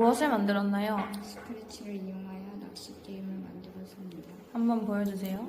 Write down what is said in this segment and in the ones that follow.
무엇을 만들었나요? 스크래치를 이용하여 낚시 게임을 만들었습니다. 한번 보여주세요.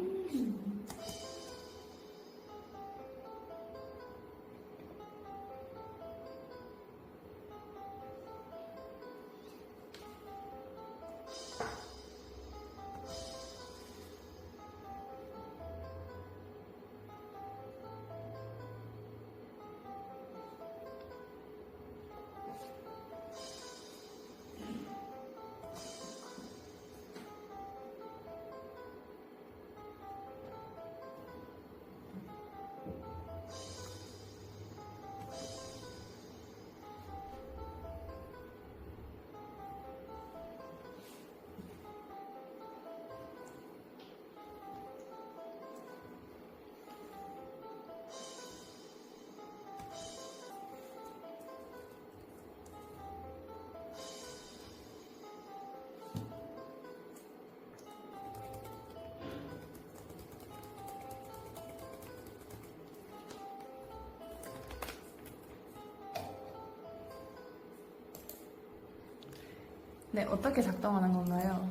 네, 어떻게 작동하는 건가요?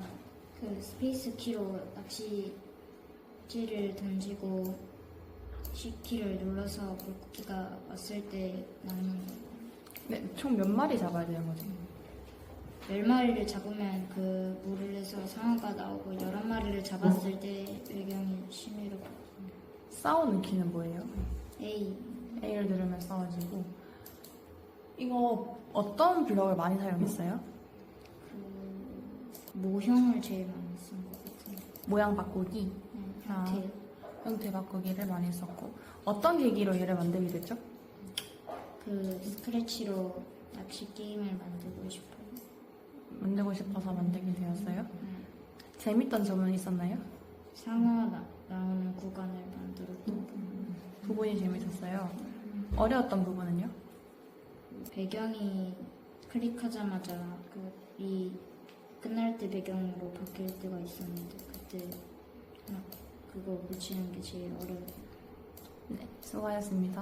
그 스페이스 키로 낚시지를 던지고 C키를 눌러서 물고기가 왔을 때 거예요. 네, 총 몇 마리 잡아야 되는 거죠? 열 마리를 잡으면 그 물에서 상어가 나오고 열한 마리를 잡았을 때 외경이 심해로. 싸우는 키는 뭐예요? A A를 누르면 싸워지고 이거 어떤 블럭을 많이 사용했어요? 그 모형을 제일 많이 쓴 것 같은데 모양 바꾸기, 네, 아. 형태 형태 바꾸기를 많이 썼고 어떤 계기로 얘를 만들게 됐죠? 그 스크래치로 낚시 게임을 만들고 싶어요. 만들고 싶어서 만들게 되었어요? 네. 재밌던 점은 있었나요? 상어 나, 나오는 구간을 만들었던 부분. 부분이 재밌었어요. 어려웠던 부분은요? 배경이 클릭하자마자 그 배경으로 바뀔 때가 있었는데 그때 막 그거 붙이는 게 제일 어려워요. 네, 수고하셨습니다.